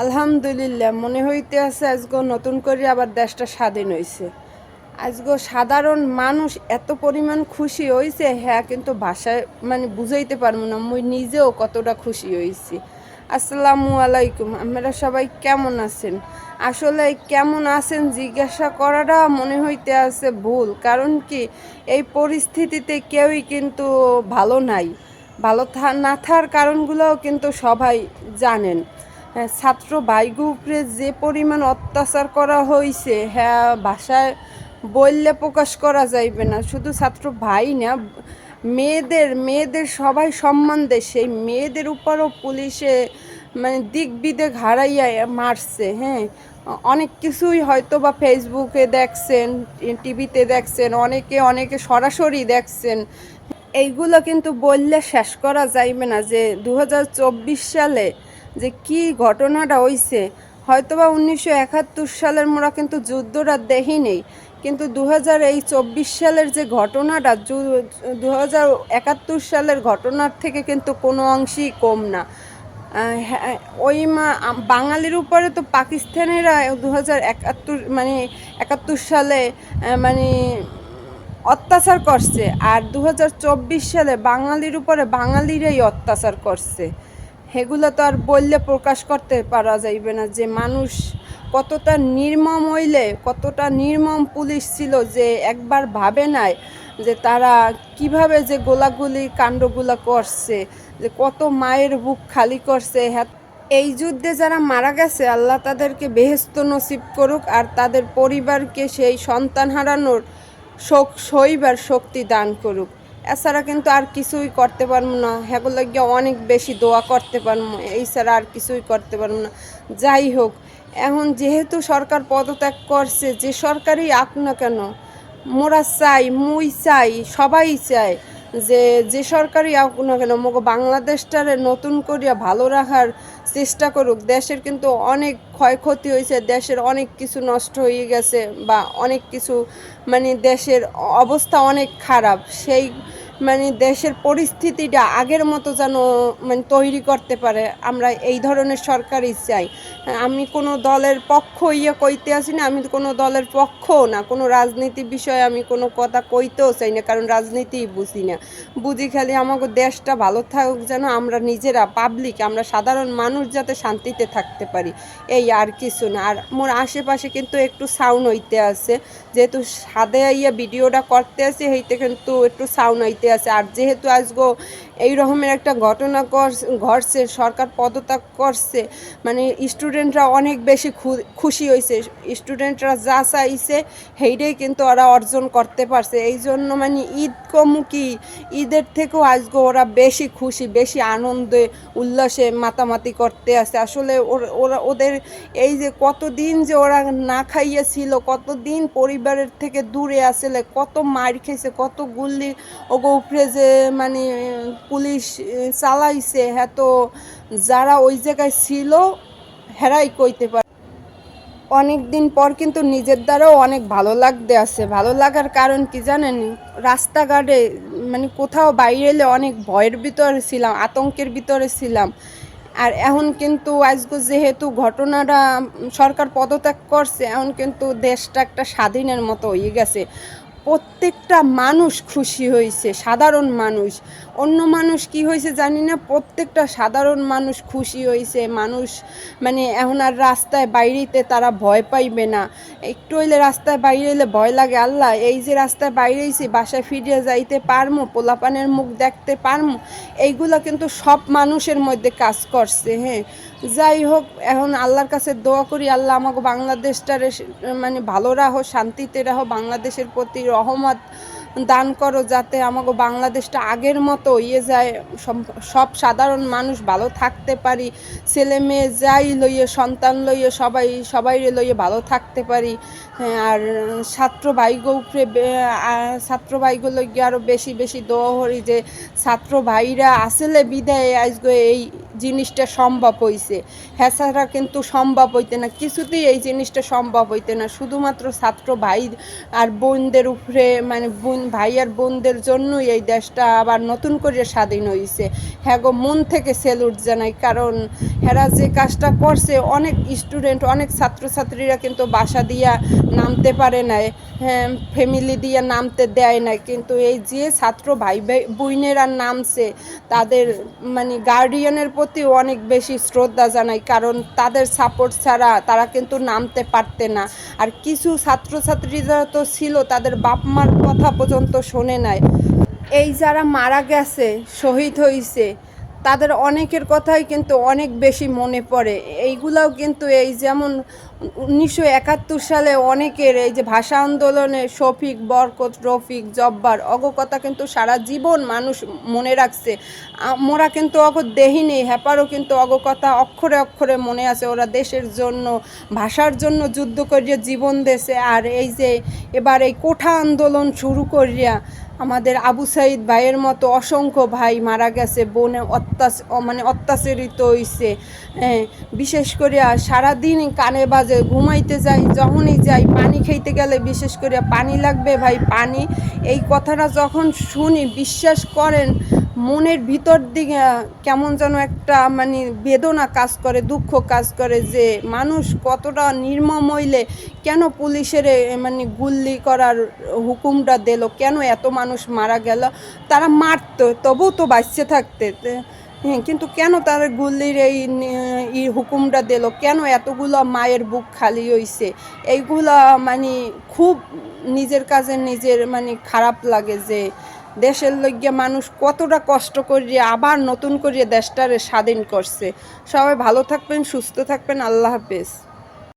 আলহামদুলিল্লাহ, মনে হইতে আছে আজকে নতুন করে আবার দেশটা স্বাধীন হয়েছে আজকে সাধারণ মানুষ এত পরিমাণ খুশি হয়েছে হ্যাঁ কিন্তু ভাষায় মানে বুঝাইতে পারব না, মুই নিজেও কতটা খুশি হয়েছি আসসালামু আলাইকুম, আপনারা সবাই কেমন আছেন? আসলে কেমন আছেন জিজ্ঞাসা করাটা মনে হইতে আছে ভুল, কারণ কি এই পরিস্থিতিতে কেউই কিন্তু ভালো নাই। ভালো না থাকার কারণগুলোও কিন্তু সবাই জানেন। ছাত্র ভাইগু উপরে যে পরিমাণ অত্যাচার করা হয়েছে হ্যাঁ ভাষায় বললে প্রকাশ করা যাইবে না। শুধু ছাত্র ভাই না, মেয়েদের মেয়েদের সবাই সম্মান দেয়। সেই মেয়েদের উপরও পুলিশে মানে দিক বিদে ঘাড়াইয়া মারছে হ্যাঁ। অনেক কিছুই হয়তো বা ফেসবুকে দেখছেন, টিভিতে দেখছেন, অনেকে অনেকে সরাসরি দেখছেন। এইগুলো কিন্তু বললে শেষ করা যাইবে না যে দু হাজার চব্বিশ সালে যে কি ঘটনাটা হইছে। হয়তোবা উনিশশো একাত্তর সালের মোরা কিন্তু যুদ্ধটা দেখি নেই কিন্তু দু হাজার এই চব্বিশ সালের যে ঘটনাটা দু একাত্তর সালের ঘটনার থেকে কিন্তু কোনো অংশেই কম না। হ্যাঁ, ওই মা বাঙালির উপরে তো পাকিস্তানিরা দু একাত্তর মানে একাত্তর সালে মানে অত্যাচার করছে আর দু হাজার চব্বিশ সালে বাঙালির উপরে বাঙালিরাই অত্যাচার করছে। সেগুলো তো আর বললে প্রকাশ করতে পারা যাইবে না যে মানুষ কতটা নির্মম হইলে, কতটা নির্মম পুলিশ ছিল যে একবার ভাবে নাই যে তারা কীভাবে যে গোলাগুলি, কাণ্ডগুলো করছে, যে কত মায়ের বুক খালি করছে। হ্যাঁ এই যুদ্ধে যারা মারা গেছে, আল্লাহ তাদেরকে বেহেস্ত নসিব করুক আর তাদের পরিবারকে সেই সন্তান হারানোর শোক সইবার শক্তি দান করুক। এছাড়া কিন্তু আর কিছুই করতে পারব না। হেগুলো গিয়ে অনেক বেশি দোয়া করতে পারব, এই ছাড়া আর কিছুই করতে পারব না। যাই হোক, এখন যেহেতু সরকার পদত্যাগ করছে, যে সরকারই আঁক না কেন, মোরা চাই, মুই চাই, সবাই চাই যে যে সরকারই না কেন বাংলাদেশটারে নতুন করিয়া ভালো রাখার চেষ্টা করুক, দেশের কিন্তু অনেক ক্ষয়ক্ষতি হয়েছে দেশের অনেক কিছু নষ্ট হয়ে গেছে বা অনেক কিছু মানে দেশের অবস্থা অনেক খারাপ, সেই মানে দেশের পরিস্থিতিটা আগের মতো যেন মানে তৈরি করতে পারে, আমরা এই ধরনের সরকারই চাই। আমি কোনো দলের পক্ষ ইয়ে কইতে আসি না, আমি কোনো দলের পক্ষ না, কোনো রাজনীতি বিষয়ে আমি কোনো কথা কইতেও চাই না, কারণ রাজনীতিই বুঝি না। বুঝি খালি আমাকে দেশটা ভালো থাকুক যেন আমরা নিজেরা পাবলিক আমরা সাধারণ মানুষ যাতে শান্তিতে থাকতে পারি, এই আর কিছু না। আর মোর আশেপাশে কিন্তু একটু সাউন্ড হইতে আছে, যেহেতু সাদে ইয়ে ভিডিওটা করতে আসি, হইতে কিন্তু একটু সাউন্ড হইতে আছে। আর যেহেতু আজগো এই রকমের একটা ঘটনা ঘটছে, সরকার পদত্যাগ করছে। মানে স্টুডেন্টরা অনেক বেশি খুশি হয়েছে স্টুডেন্টরা যা চাইছে, সেইটাই কিন্তু ওরা অর্জন করতে পারছে। এই জন্য মানে ঈদ কমুকি ঈদের থেকেও আজকে ওরা বেশি খুশি, বেশি আনন্দে, উল্লাসে মাতামাতি করতে আছে আসলে ওর- ওদের এই যে কতদিন যে ওরা না খাইয়ে ছিল কতদিন পরিবারের থেকে দূরে আসলে, কত মার খেয়েছে, কত গুল্লি ওগো উপরে যে মানে পুলিশ চালাইছে হ্যাঁ তো যারা ওই জায়গায় ছিল, হেরাই কইতে পারে। অনেক দিন পর কিন্তু নিজের দ্বারাও অনেক ভালো লাগতে আছে। ভালো লাগার কারণ কি জানেন? রাস্তাঘাটে মানে কোথাও বাইরে এলে অনেক ভয়ের ভিতরে ছিলাম, আতঙ্কের ভিতরে ছিলাম। আর এখন কিন্তু আজকে যেহেতু ঘটনাটা সরকার পদত্যাগ করছে, এখন কিন্তু দেশটা একটা স্বাধীনের মতো হয়ে গেছে। প্রত্যেকটা মানুষ খুশি হয়েছে সাধারণ মানুষ। অন্য মানুষ কি হয়েছে জানি না, প্রত্যেকটা সাধারণ মানুষ খুশি হয়েছে মানুষ মানে এখন আর রাস্তায় বাইরেতে তারা ভয় পাইবে না। একটু হইলে রাস্তায় বাইরে এলে ভয় লাগে, আল্লাহ, এই যে রাস্তায় বাইরে বাইরেছি বাসায় ফিরে যাইতে পারমো, পোলাপানের মুখ দেখতে পারমু? এইগুলো কিন্তু সব মানুষের মধ্যে কাজ করছে হ্যাঁ। যাই হোক এখন আল্লাহর কাছে দোয়া করি আল্লাহ আমাকে বাংলাদেশটারে মানে ভালো রাখো শান্তিতে রাখো বাংলাদেশের প্রতি রহমত দান করো যাতে আমাকে বাংলাদেশটা আগের মতো ইয়ে যায় সব- সাধারণ মানুষ ভালো থাকতে পারি ছেলে মেয়ে যাই লইয়ে সন্তান লইয়ে সবাই সবাই লইয়ে ভালো থাকতে পারি হ্যাঁ, আর ছাত্র ভাইগো উপরে ছাত্র ভাইগুলো গিয়ে আরও বেশি বেশি দোয়া করি যে ছাত্র ভাইরা আসলে বিদায় আজকে এই জিনিসটা সম্ভব হইছে। হ্যাঁ কিন্তু সম্ভব হইতে না, কিছুতেই এই জিনিসটা সম্ভব হইতে না। শুধুমাত্র ছাত্র ভাই আর বোনদের উপরে মানে বোন, ভাই আর বোনদের জন্যই এই দেশটা আবার নতুন করে স্বাধীন হয়েছে হ্যাঁ গো, মন থেকে সেলুট জানাই, কারণ হেরা যে কাজটা করছে, অনেক স্টুডেন্ট, অনেক ছাত্রছাত্রীরা কিন্তু বাসা দিয়া নামতে পারে নাই হ্যাঁ ফ্যামিলি দিয়ে নামতে দেয় না কিন্তু এই যে ছাত্র ভাই বোনেরা নামছে, তাদের মানে গার্ডিয়ানের প্রতি অনেক বেশি শ্রদ্ধা জানাই, কারণ তাদের সাপোর্ট ছাড়া তারা কিন্তু নামতে পারতে না। আর কিছু ছাত্রছাত্রীরা তো ছিল, তাদের বাপ মার কথা পর্যন্ত শোনে নাই। এই যারা মারা গেছে, শহীদ হয়েছে তাদের অনেকের কথাই কিন্তু অনেক বেশি মনে পড়ে। এইগুলাও কিন্তু এই যেমন উনিশশো একাত্তর সালে অনেকের এই যে ভাষা আন্দোলনে শফিক, বরকত, রফিক, জব্বার, অগ কথা কিন্তু সারা জীবন মানুষ মনে রাখছে। মোরা কিন্তু অগ দেহি নেই হ্যাপারও কিন্তু অগ কথা অক্ষরে অক্ষরে মনে আছে, ওরা দেশের জন্য, ভাষার জন্য যুদ্ধ করিয়া জীবন দেশে আর এই যে এবার এই কোঠা আন্দোলন শুরু করিয়া আমাদের আবু সাইদ ভাইয়ের মতো অসংখ্য ভাই মারা গেছে বনে অত্যাচ মানে অত্যাচারিত হইছে। হ্যাঁ, বিশেষ করে সারাদিন কানে বাজে ঘুমাইতে যাই যখনই যাই পানি খেতে গেলে বিশেষ করে পানি লাগবে ভাই পানি। এই কথাটা যখন শুনি বিশ্বাস করেন মনের ভিতর দিকে কেমন যেন একটা মানে বেদনা কাজ করে দুঃখ কাজ করে যে মানুষ কতটা নির্মম হইলে কেন পুলিশের মানে গুল্লি করার হুকুমটা দিল? কেন এত মানুষ মারা গেল? তারা মারতো তবুও তো বাঁচতে থাকতে। হ্যাঁ, কিন্তু কেন তার গুল্লির এই নি- ই হুকুমটা দিল? কেন এতগুলো মায়ের বুক খালি হইছে? এইগুলা মানে খুব নিজের কাছে নিজের মানে খারাপ লাগে যে দেশের লইগে মানুষ কতটা কষ্ট করিয়ে আবার নতুন করিয়ে দেশটারে স্বাধীন করছে। সবাই ভালো থাকবেন, সুস্থ থাকবেন, আল্লাহ হাফেজ।